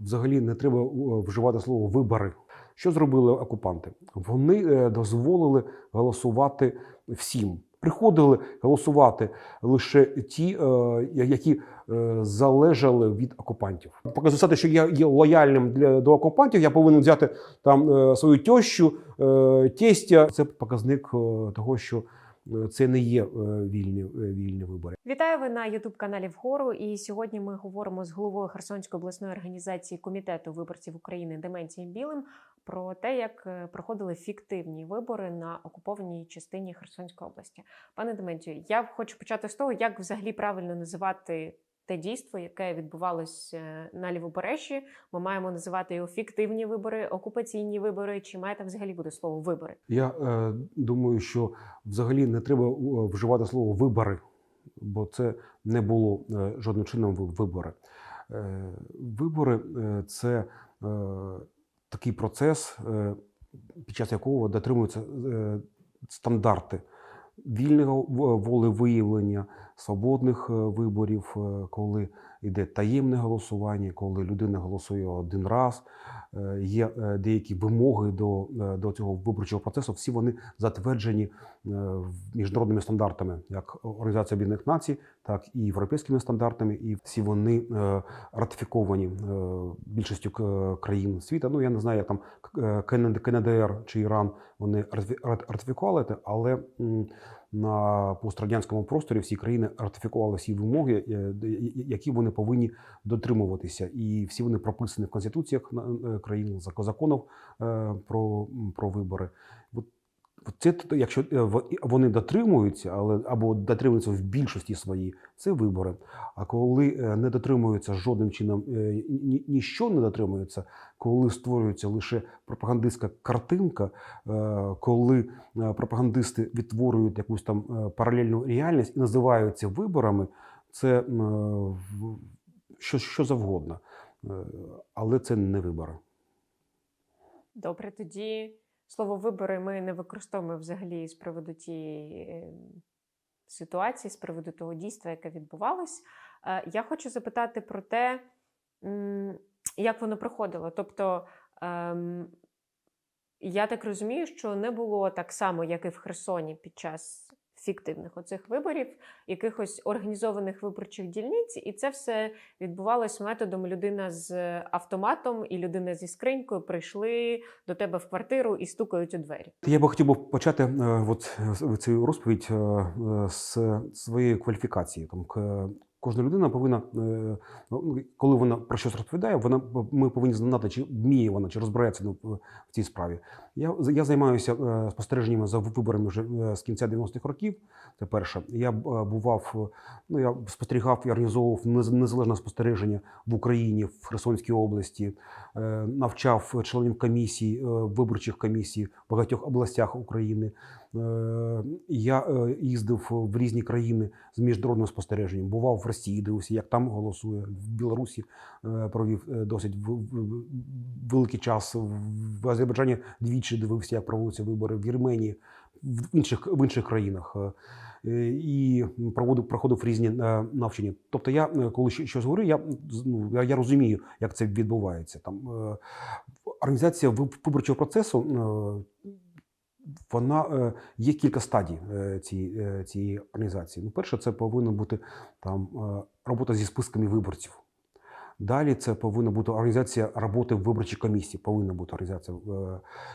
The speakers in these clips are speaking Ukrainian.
взагалі не треба е, вживати слово вибори. Що зробили окупанти? Вони е, дозволили голосувати всім. Приходили голосувати лише ті, е, які залежали від окупантів. Показати, що я є лояльним для до окупантів, я повинен взяти там свою тещу, тестя. Це показник того, що це не є е, вільні, е, вільні вибори. Вітаю ви на Ютуб каналі Вгору. І сьогодні ми говоримо з головою Херсонської обласної організації комітету виборців України Деменцієм Білим про те, як е, проходили фіктивні вибори на окупованій частині Херсонської області. Пане Дементію, я хочу почати з того, як взагалі правильно називати те дійство, яке відбувалось е, на лівобережжі. Ми маємо називати його фіктивні вибори, окупаційні вибори. Чи має там взагалі буде слово вибори? Я е, думаю, що взагалі не треба е, вживати слово вибори, бо це не було е, жодним чином ви- вибори. Е, вибори е, це е, такий процес, е, під час якого дотримуються е, стандарти вільного волевиявлення, свободних е, виборів, е, коли йде таємне голосування, коли людина голосує один раз. Е, Є е, деякі вимоги до, е, до цього виборчого процесу. Всі вони затверджені міжнародними стандартами, як Організація Об'єднаних Націй, так і європейськими стандартами. І всі вони ратифіковані більшістю країн світу. Ну я не знаю, як там КНД, КНДР чи Іран вони ратифікували але на пострадянському просторі всі країни ратифікували всі вимоги, які вони повинні дотримуватися, і всі вони прописані в конституціях е, країн законів е, про, про вибори. Це якщо е, вони дотримуються, але або дотримуються в більшості своїй, це вибори. А коли не дотримуються жодним чином, ні- ніщо не дотримується, коли створюється лише пропагандистська картинка, коли пропагандисти відтворюють якусь там паралельну реальність і називають це виборами, це е, що, що завгодно. Е, Але це не вибори. Добре, тоді слово вибори ми не використовуємо взагалі з приводу тієї е, ситуації, з приводу того дійства, яке відбувалось. Я хочу запитати про те, як воно проходило. Тобто, ем, я так розумію, що не було так само, як і в Херсоні під час фіктивних оцих виборів, якихось організованих виборчих дільниць, і це все відбувалось методом людина з автоматом і людина зі скринькою прийшли до тебе в квартиру і стукають у двері. Я би хотів би почати е, от, е, цю розповідь е, е, з своєї кваліфікації. Там, кожна людина повинна, е, ну, коли вона про щось розповідає, вона, ми повинні знати, чи вміє вона, чи розбирається в цій справі. Я, я займаюся е, спостереженнями за виборами вже е, з кінця 90-х років. Це перше. Я бував, ну я спостерігав і організовував незалежне спостереження в Україні, в Херсонській області, навчав членів комісій, виборчих комісій в багатьох областях України. Е, Я е, їздив в різні країни з міжнародним спостереженням. Бував в Росії, дивився, як там голосує. В Білорусі е, провів досить великий час. В Азербайджані двічі дивився, як проводяться вибори в Вірменії, в інших в інших країнах. І проводив проходив різні навчання. Тобто, я коли щось говорю, я ну я, розумію, як це відбувається. Там організація виб- виборчого процесу. Вона е, є кілька стадій е, цієї, е, цієї організації. Ну, перше, це повинна бути там робота зі списками виборців. Далі це повинна бути організація роботи в виборчій комісії. Повинна бути організація.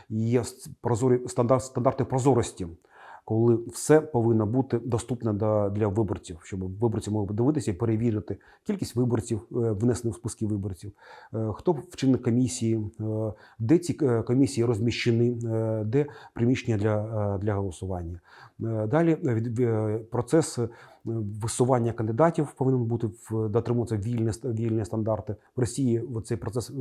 Є прозорі стандарт, стандарти прозорості, коли все повинно бути доступне до, для виборців, щоб виборці могли подивитися і перевірити кількість виборців, е, внесених в списки виборців, е, хто вчинив комісії, е, де ці комісії розміщені, де приміщення для, для голосування. Далі процес висування кандидатів повинен бути в дотримуватися вільні, вільні стандарти. В Росії цей процес е,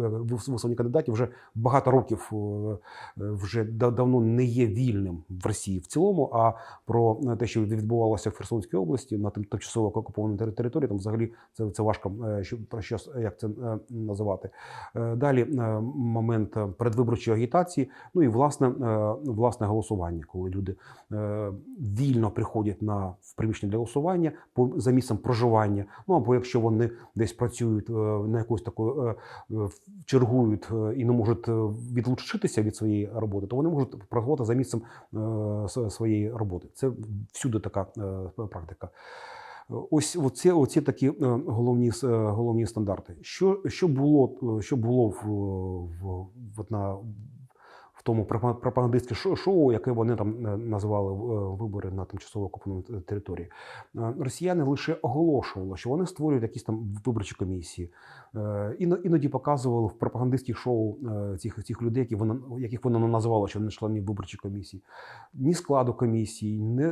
висування кандидатів вже багато років е, е, вже да- давно не є вільним в Росії в цілому. А про те, що відбувалося в Херсонській області на тим- тимчасово окупованій тери- території, там взагалі це, це важко е, про що як це е, називати. Е, Далі е, момент е, передвиборчої агітації, ну і власне, е, власне голосування, коли люди е, вільно приходять на в приміщення для голосування. Голосування за місцем проживання. Ну або якщо вони десь працюють е, на якусь таку е, е, чергують і не можуть відлучитися від своєї роботи, то вони можуть проголосувати за місцем своєї роботи. Це всюди така практика. Ось оці, оці такі головні, головні стандарти. Що, що було, що було в, в, в, на, в тому пропагандистське шоу, яке вони там е, називали е, вибори на тимчасово окупованій території. Е, Росіяни лише оголошували, що вони створюють якісь там виборчі комісії. Іноді показували в пропагандистських шоу цих, цих людей, які вона, яких вона називала, що вони члени виборчої комісії. Ні складу комісії, ні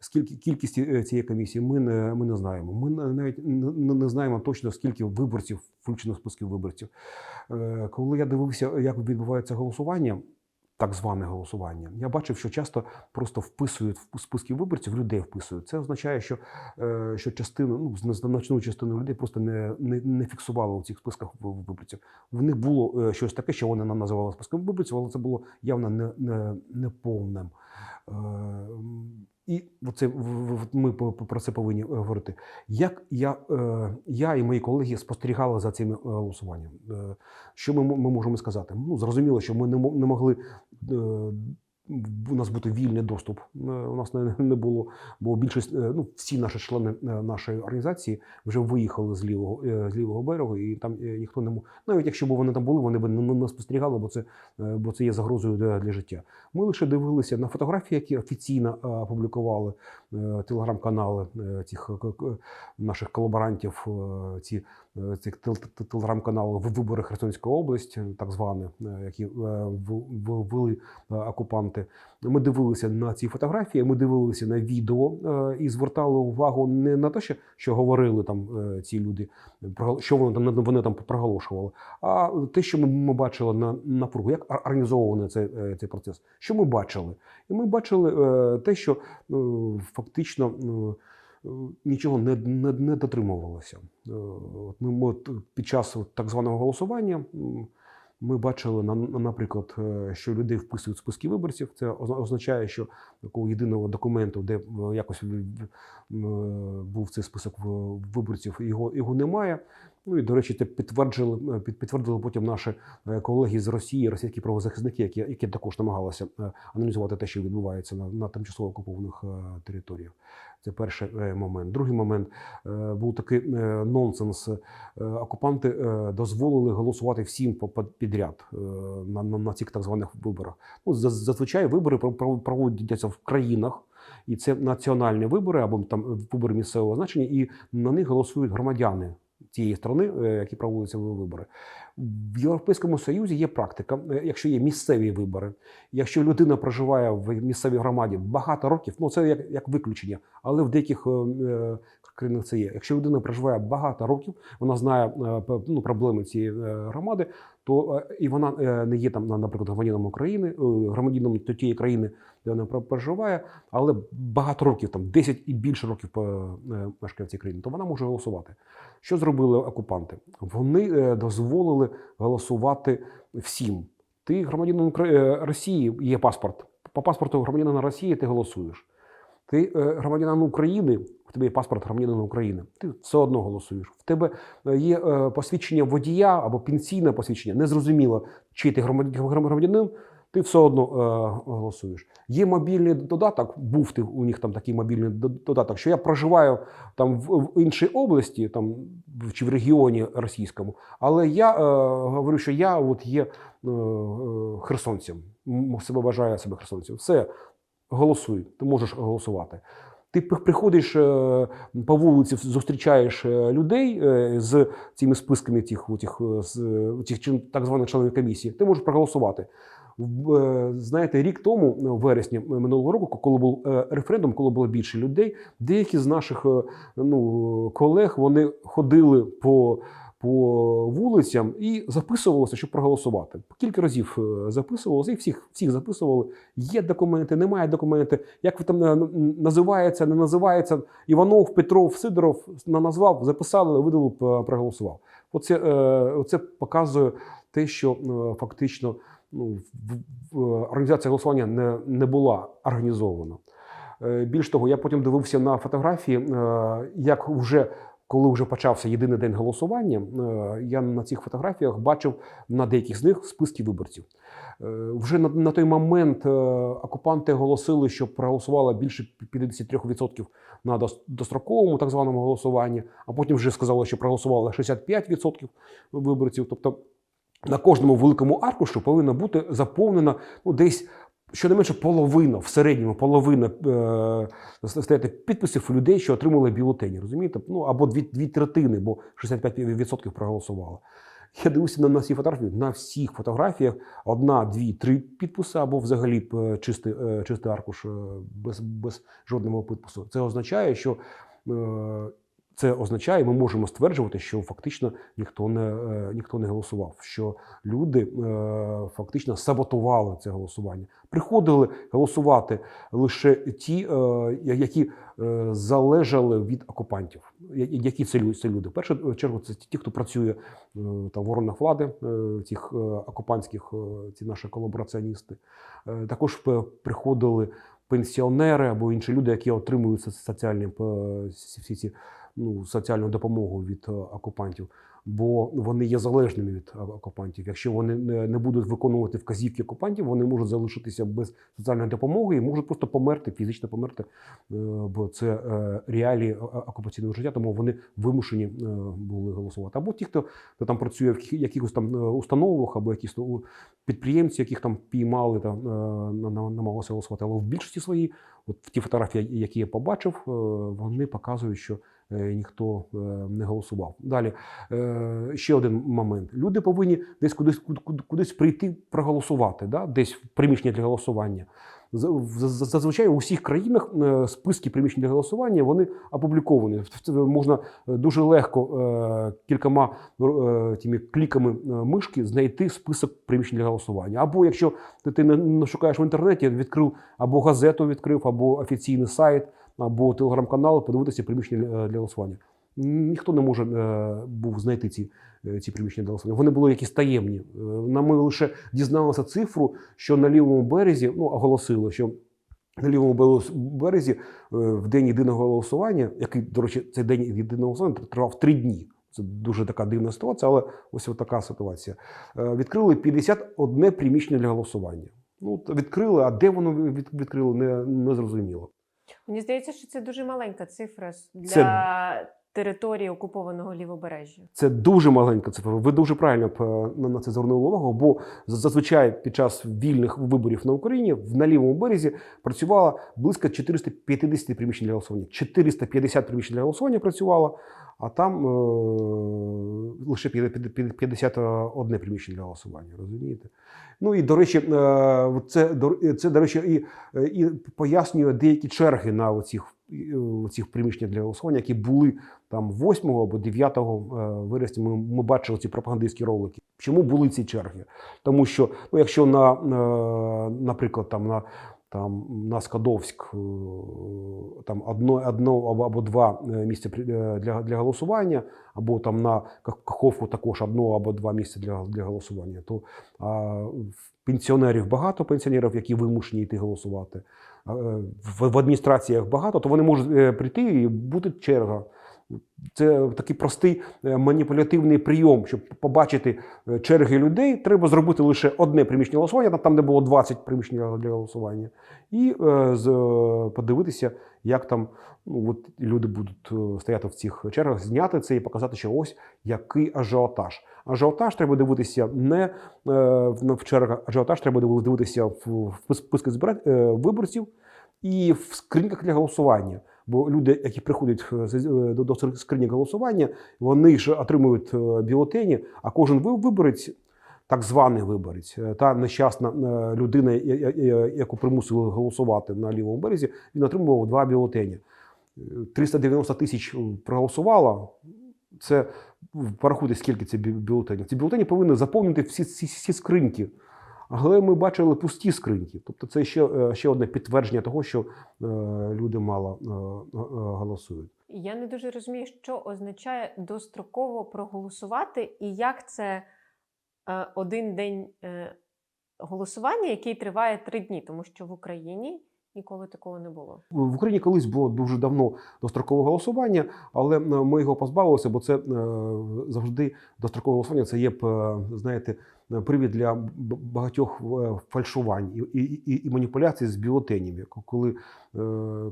скільки кількості е, цієї комісії ми не, ми не знаємо. Ми навіть не, знаємо точно, скільки виборців включено в списки виборців. Коли я дивився, як відбувається голосування, так зване голосування, я бачив, що часто просто вписують в списки виборців, людей вписують. Це означає, що, е, що частину, ну, зна- значну частину людей просто не, не, не фіксували у цих списках виборців. В них було е, щось таке, що вони нам називали списком виборців, але це було явно не, не, неповним. І це ми про це повинні е, говорити. Як я, е, я і мої колеги спостерігали за цим е, голосуванням, що ми, ми можемо сказати? Ну, зрозуміло, що ми не могли. У нас бути вільний доступ. Е, У нас не, не було, бо більшість, е, ну всі наші члени е, нашої організації вже виїхали з лівого з лівого берегу, і там ніхто не мог. Навіть якщо б вони там були, вони б не, не спостерігали, бо це, бо це є загрозою для, для життя. Ми лише дивилися на фотографії, які офіційно опублікували телеграм-канали цих наших колаборантів. Ці цих тел- тел- телеграм-каналів вибори Херсонської області, так звані, е, які е, ввели е, окупанти. Ми дивилися на ці фотографії, ми дивилися на відео і звертали увагу не на те, що, говорили там ці люди, що вони там вони там проголошували, а те, що ми, бачили на напругу, як ор- організований цей, цей процес. Що ми бачили? І ми бачили те, що е, фактично. Нічого не, не, не дотримувалося. Е, От ми, от під час так званого голосування ми бачили, на- на- наприклад, е, що людей вписують в списки виборців. Це озна- означає, що такого єдиного документу, де е, якось був цей список виборців, його, його немає. Ну і до речі, це підтверджили е, підтвердили потім наші е, колеги з Росії, російські правозахисники, які, які також намагалися е, аналізувати те, що відбувається на, на тимчасово окупованих територіях. Це перший момент. Другий момент був такий нонсенс. Окупанти дозволили голосувати всім підряд на, на, на цих так званих виборах. Ну, зазвичай вибори про- про- проводяться в країнах. І це національні вибори або там вибори місцевого значення, і на них голосують громадяни цієї страни, які проводяться вибори. В Європейському Союзі є практика, е, якщо є місцеві вибори, якщо людина проживає в місцевій громаді багато років, ну це як, як виключення, але в деяких е, е, країнах це є. Якщо людина проживає багато років, вона знає е, ну, проблеми цієї е, громади, то е, і вона е, не є там, на- наприклад, громадянином України, е, громадянином тієї країни, де вона про- проживає, але багато років, там 10 і більше років мешкає в цій країні, то вона може голосувати. Що зробили окупанти? Вони дозволили голосувати всім. Ти громадянин Росії, є паспорт. По паспорту громадянина Росії ти голосуєш. Ти е, громадянин України, в тебе є паспорт громадянина України, ти все одно голосуєш. В тебе е, є е, посвідчення водія або пенсійне посвідчення. Незрозуміло, чи ти громадянин, ти все одно голосуєш. Є мобільний додаток, був ти у них там такий мобільний додаток, що я проживаю там в, іншій області, там чи в регіоні російському, але я говорю, що я от є херсонцем, себе вважаю себе херсонцем. Все, голосуй, ти можеш голосувати. Ти приходиш е, по вулиці, зустрічаєш е, людей е, з цими списками тих, тих, тих так званих членів комісії. Ти можеш проголосувати. Знаєте, рік тому, в вересні минулого року, коли був референдум, коли було більше людей, деякі з наших ну, колег вони ходили по, по вулицям і записувалися, щоб проголосувати. Кілька разів е, записувалися, і всіх, всіх записували. Є документи, немає документи. Як ви там е, називається, не називається. Іванов, Петров, Сидоров назвав, записали, видали, проголосував. Оце, е, оце показує те, що е, фактично ну, організація голосування не, не була організована. Е, Більш того, я потім дивився на фотографії, е, як вже коли вже почався єдиний день голосування, е, я на цих фотографіях бачив на деяких з них списки виборців. Е, Вже на, на той момент е, окупанти оголосили, що проголосувало більше 53% на достроковому так званому голосуванні, а потім вже сказали, що проголосувало 65% виборців. Тобто на кожному великому аркушу повинна бути заповнена ну, десь щонайменше половина, в середньому половина е, підписів людей, що отримали бюлетені. Розумієте? Ну або дві, дві третини, бо 65% проголосувало. Я дивлюся на, на всі фотографії. На всіх фотографіях одна, дві, три підписи, або взагалі е, чистий, е, чистий аркуш е, без, без жодного підпису. Це означає, що е, це означає, ми можемо стверджувати, що фактично ніхто не, е, ніхто не голосував, що люди е, фактично саботували це голосування. Приходили голосувати лише ті, е, які залежали від окупантів. Які це лю- це люди? В першу чергу це ті, хто працює там в органах влади, цих окупантських, ці наші колабораціоністи. Також приходили пенсіонери або інші люди, які отримують соціальні всі ці ну, соціальну допомогу від е, окупантів, бо вони є залежними від е, окупантів. Якщо вони не, будуть виконувати вказівки окупантів, вони можуть залишитися без соціальної допомоги і можуть просто померти, фізично померти, е, бо це реалії окупаційного життя, тому вони вимушені були голосувати. Або ті, хто там працює в якихось там установах, або якісь ну, підприємці, яких там піймали, на- намагалися голосувати. Але в більшості своїй, от в ті фотографії, які я побачив, вони показують, що ніхто е, не голосував. Далі е, ще один момент: люди повинні десь кудись куд- кудись прийти проголосувати, да? десь в приміщення для голосування. Зазвичай у всіх країнах е, списки приміщень для голосування вони опубліковані. Можна е, дуже легко е, кількома е, тими кліками е, мишки знайти список приміщень для голосування. Або якщо ти- не шукаєш в інтернеті, відкрив або газету відкрив, або офіційний сайт, або телеграм-канал, подивитися приміщення для- для голосування. Ніхто не може е, був знайти ці, е, ці приміщення для голосування. Вони були якісь таємні. Е, на- Ми лише дізналися цифру, що на лівому березі ну, оголосили, що на лівому березі е, в день єдиного голосування, який, до речі, цей день єдиного голосування тривав три дні. Це дуже така дивна ситуація, але ось така ситуація. Е, Відкрили 51 приміщення для голосування. Ну, відкрили, а де воно від- відкрили, не, не зрозуміло. Мені здається, що це дуже маленька цифра для Це- території окупованого лівобережжя. Це дуже маленька цифра. Ви дуже правильно на це звернули увагу, бо зазвичай під час вільних виборів на Україні на лівому березі працювало близько 450 приміщень для голосування. 450 приміщень для голосування працювало, а там е, лише 51 приміщення для голосування. Розумієте? Ну і до речі, е, це до це до речі, і, е, і пояснює деякі черги на оцих, е, цих приміщеннях для голосування, які були там 8 або 9 вересня. Ми, ми бачили ці пропагандистські ролики. Чому були ці черги? Тому що, ну, якщо на, е, наприклад, там на там на Скадовськ е, там одно, одно або, два е, місця е, для, для голосування, або там на Каховку також одно або два місця для, для голосування, то а, пенсіонерів багато пенсіонерів, які вимушені йти голосувати. В, в адміністраціях багато, то вони можуть прийти і буде черга. Це такий простий е, маніпулятивний прийом, щоб побачити е, черги людей, треба зробити лише одне приміщення голосування, там, де було 20 приміщень для- голосування, і е, подивитися, як там ну, от люди будуть стояти в цих чергах, зняти це і показати, що ось який ажіотаж. Ажіотаж треба дивитися не в чергах, ажіотаж треба дивитися в, списки виборців і в скриньках для голосування. Бо люди, які приходять е, е, до, скрині голосування, вони ж отримують е, бюлетені, а кожен виборець, так званий виборець, та нещасна людина, яку примусили голосувати на лівому березі, він отримував два бюлетені. Е, 390 тисяч проголосувало. Це порахуйте, скільки це бю- бюлетенів. Ці бюлетені повинні заповнити всі, всі, всі скриньки. Але ми бачили пусті скриньки. Тобто це ще, е, ще одне підтвердження того, що е, люди мало е, е, голосують. Я не дуже розумію, що означає достроково проголосувати, і як це е, один день е, голосування, який триває три дні, тому що в Україні Ніколи такого не було. В Україні колись було дуже давно дострокове голосування, але ми його позбавилися, бо це завжди дострокове голосування. Це є, знаєте, привід для багатьох е, фальшувань і, і, і, маніпуляцій з бюлетенями. Коли, е,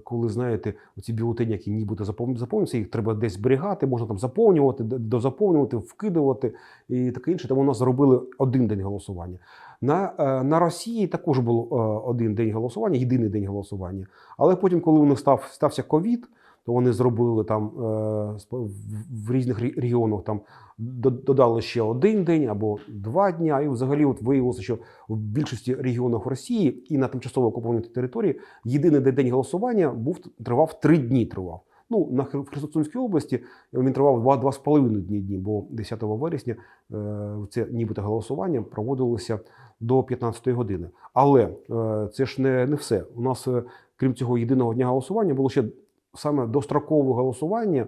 коли знаєте, ці бюлетені, які нібито запов- заповнюються, їх треба десь зберігати, можна там заповнювати, дозаповнювати, вкидувати і таке інше. Тому у нас зробили один день голосування. На, е, на Росії також був е, один день голосування, єдиний день голосування. Але потім, коли у них став, стався ковід, вони зробили там е, в- різних регіонах там додали ще один день або два дня. І взагалі от виявилося, що в більшості регіонів Росії і на тимчасово окупованій території єдиний день голосування був тривав три дні. Тривав. Ну, на Херсонській області він тривав два, два з половиною дні, дні, бо 10 вересня е, це нібито голосування проводилося до 15-ї години. Але е, це ж не, не все. У нас, е, крім цього єдиного дня голосування, було ще саме дострокове голосування,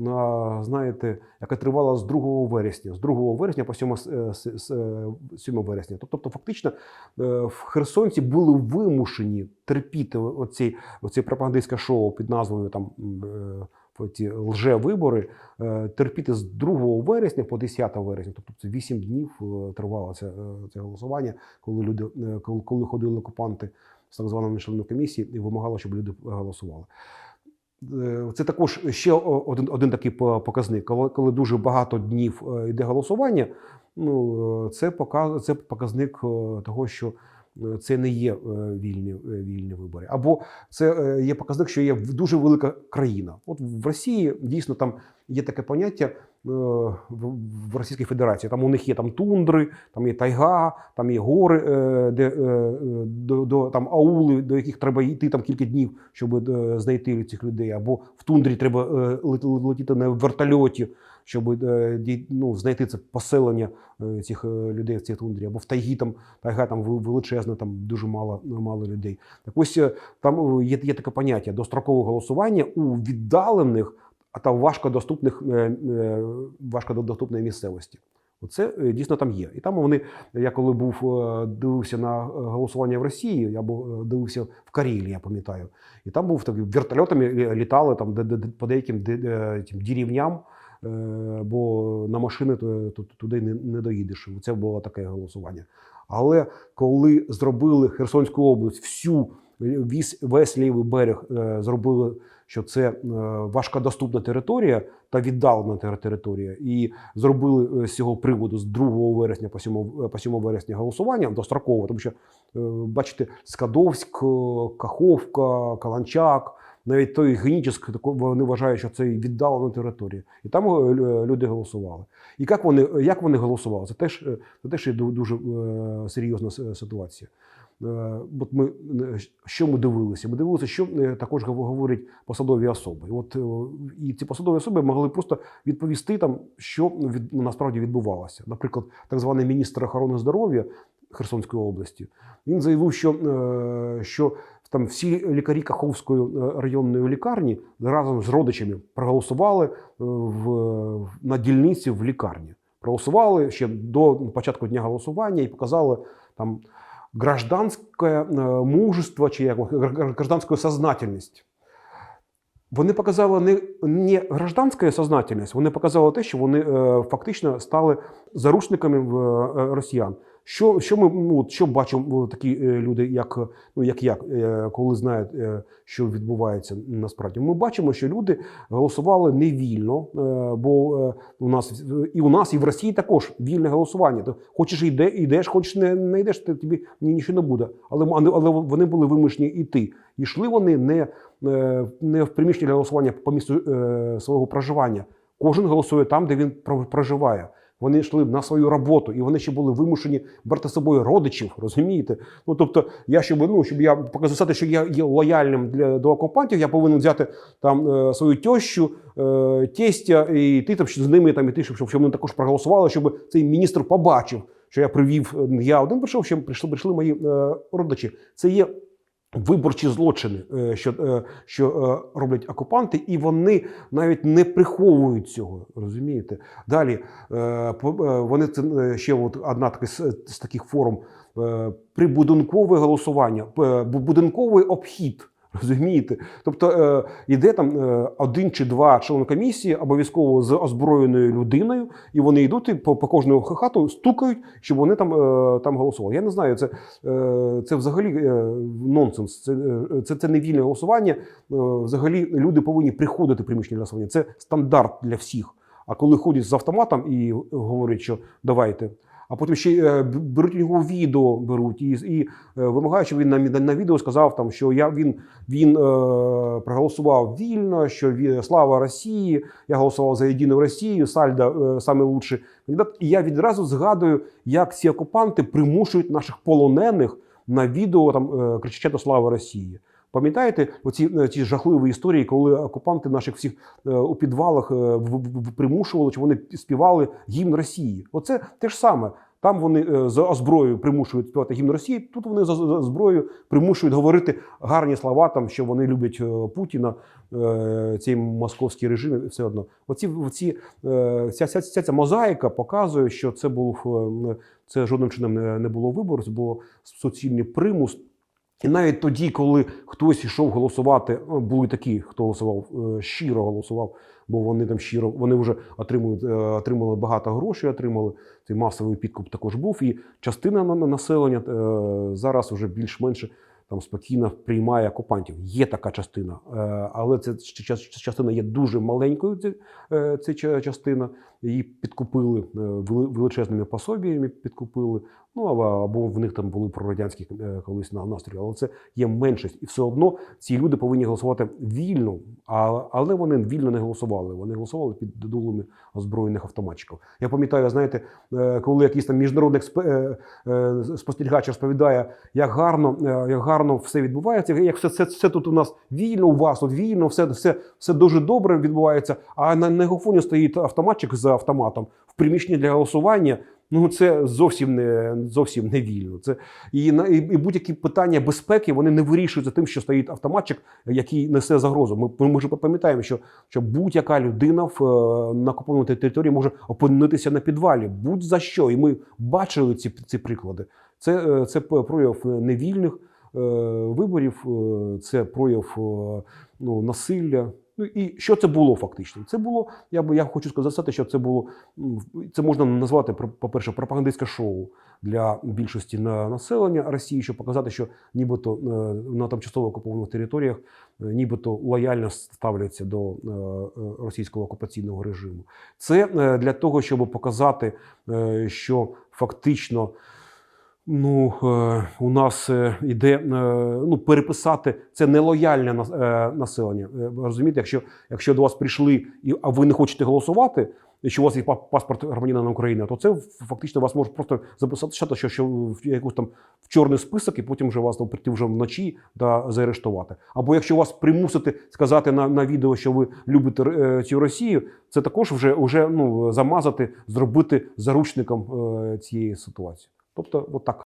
на, знаєте, яке тривало з 2 вересня, з 2 вересня по 7, с- с- с- е, 7 вересня. Тобто, фактично, е, в Херсонці були вимушені терпіти оці, оці пропагандистське шоу під назвою там. е, Ці лже-вибори е, терпіти з 2 вересня по 10 вересня, тобто це 8 днів е, тривало це, е, це голосування, коли люди, е, коли, коли ходили окупанти з так званої членної комісії і вимагали, щоб люди голосували. Е, Це також ще один, один такий по- показник. Коли, коли дуже багато днів е, йде голосування, ну е, це показ, це показник того, що це не є вільні, вільні вибори. Або це є показник, що є дуже велика країна. От в Росії дійсно там є таке поняття в в Російській Федерації. Там у них є там тундри, там є тайга, там є гори, е, де е, е, до, до там аули, до яких треба йти там кілька днів, щоб е, знайти цих людей. Або в тундрі треба е, летіти на вертольоті, щоб е, ну, знайти це поселення е, цих е, людей в цій тундрі. Або в тайгі там тайга там вел- величезна, там дуже мало, мало людей. Так ось е, там е, є, є таке поняття дострокове голосування у віддалених та важкодоступних е, е, важкодоступної місцевості. Оце е, дійсно там є. І там вони, я коли був дивився на голосування в Росії, я був дивився в Карелії, я пам'ятаю. І там був такий вертольотами літали там по деяким деревням, бо на машини туди не доїдеш. Це було таке голосування. Але коли зробили Херсонську область, всю весь, весь лівий берег е, зробили, що це е, важкодоступна територія та віддалена територія, і зробили е, з цього приводу з 2 вересня по 7, по 7 вересня голосування достроково, тому що бачите, Скадовськ, Каховка, Каланчак. Навіть той Генічеськ, вони вважають, що це віддалена територія. І там люди голосували. І як вони, як вони голосували? Це теж, це теж дуже серйозна ситуація. Е, От ми е, що ми дивилися? Ми дивилися, що е, також говорять посадові особи. От і ці посадові особи могли просто відповісти там, що від, ну, насправді відбувалося. Наприклад, так званий міністр охорони здоров'я Херсонської області. Він заявив, що, що там всі лікарі Каховської районної лікарні разом з родичами проголосували в, на дільниці в лікарні. Проголосували ще до початку дня голосування і показали там гражданське е, мужество чи як сознательність. Вони показали не, не гражданська сознательність, вони показали те, що вони е, фактично стали заручниками е, росіян. Що, що ми ну, що бачимо такі е, люди, як ну як я, е, коли знають, е, що відбувається насправді? Ми бачимо, що люди голосували невільно, бо у нас і у нас, і в Росії також вільне голосування. То хочеш йде, йдеш, хочеш не, не йдеш, то тобі ні, нічого не буде. Але але вони були вимушені йти. І йшли вони не, не в приміщення для голосування по місту свого проживання. Кожен голосує там, де він проживає. Вони йшли на свою роботу, і вони ще були вимушені брати з собою родичів, розумієте? Ну тобто, я щоб ну щоб я показати, що я є лояльним для до окупантів, я повинен взяти там е, свою тещу, е, тестя, і ти там з ними там іти, щоб, щоб вони також проголосували, щоб цей міністр побачив, що я привів. е, Я один прийшов, ще прийшли, прийшли мої родичі. Це є Виборчі злочини, е, що, е, що е, роблять окупанти, і вони навіть не приховують цього. Розумієте? Далі вони це ще от одна така з, таких форм прибудинкове голосування, будинковий обхід. Розумієте? Тобто е, йде там е, один чи два члени комісії, обов'язково з озброєною людиною, і вони йдуть по, по кожну хату, стукають, щоб вони там, е, там голосували. Я не знаю, це, це взагалі нонсенс. Це, це, це не вільне голосування. Взагалі люди повинні приходити приміщення голосування. Це стандарт для всіх. А коли ходять з автоматом і говорять, що давайте. А потім ще е, беруть його відео, беруть і, і е, вимагають, щоб він на, на, відео сказав, там, що я, він, він е, проголосував вільно, що ві- слава Росії, я голосував за єдину Росію, Сальда е, саме лучший кандидат. І я відразу згадую, як ці окупанти примушують наших полонених на відео там е, кричати до слави Росії. Пам'ятаєте оці е, ці жахливі історії, коли окупанти наших всіх е, у підвалах е, примушували, чи вони співали гімн Росії? Оце те ж саме. Там вони за зброєю примушують співати гімн Росії. Тут вони за, зброєю примушують говорити гарні слова, там що вони люблять Путіна, цей московський режим. і Все одно. Оці, е, ця, ця, ця, ця мозаїка показує, що це був це жодним чином не було вибору, це було суцільний примус. І навіть тоді, коли хтось йшов голосувати, ну, були такі, хто голосував е, щиро голосував, бо вони там щиро вони вже отримують, е, отримали багато грошей, отримали цей масовий підкуп також був. І частина на- на- населення е, зараз вже більш-менш там спокійно приймає окупантів. Є така частина, але ч- частина є дуже маленькою. Ча- частина. Її підкупили е, величезними пособіями, підкупили. Ну або, в них там були прорадянські е, колись на настрої, але це є меншість, і все одно ці люди повинні голосувати вільно, але вони вільно не голосували. Вони голосували під дулами озброєних автоматчиків. Я пам'ятаю, знаєте, е, коли якийсь там міжнародний спостерігач розповідає, як гарно, як гарно все відбувається, як все, все, все тут у нас вільно, у вас тут вільно, все, все, все дуже добре відбувається. А на мегафоні стоїть автоматчик з автоматом в приміщенні для голосування. Ну, це зовсім не зовсім не вільно. Це і і, і будь-які питання безпеки вони не вирішуються тим, що стоїть автоматчик, який несе загрозу. Ми, ми ж пам'ятаємо, що, що будь-яка людина в е, на окупованій території може опинитися на підвалі, будь-за що. І ми бачили ці, ці приклади. Це, е, це прояв невільних е, виборів, е, це прояв е, ну, насилля. Ну і що це було фактично? Це було, я би я хочу сказати, що це було це можна назвати по-перше, пропагандистське шоу для більшості на населення Росії, щоб показати, що нібито е, на тимчасово окупованих територіях е, нібито лояльно ставляться до е, російського окупаційного режиму. Це для того, щоб показати, що фактично. Ну, е, у нас е, іде е, ну, переписати це нелояльне нас- населення. Розумієте, якщо, якщо до вас прийшли, і, а ви не хочете голосувати, що у вас є па- паспорт громадянина України, то це фактично вас може просто записати, що, що, що в якусь там в чорний список, і потім вже вас там прийти вже вночі та заарештувати. Або якщо вас примусити сказати на, на відео, що ви любите цю Росію, це також вже, вже ну, замазати, зробити заручником цієї ситуації. Тобто, отак так.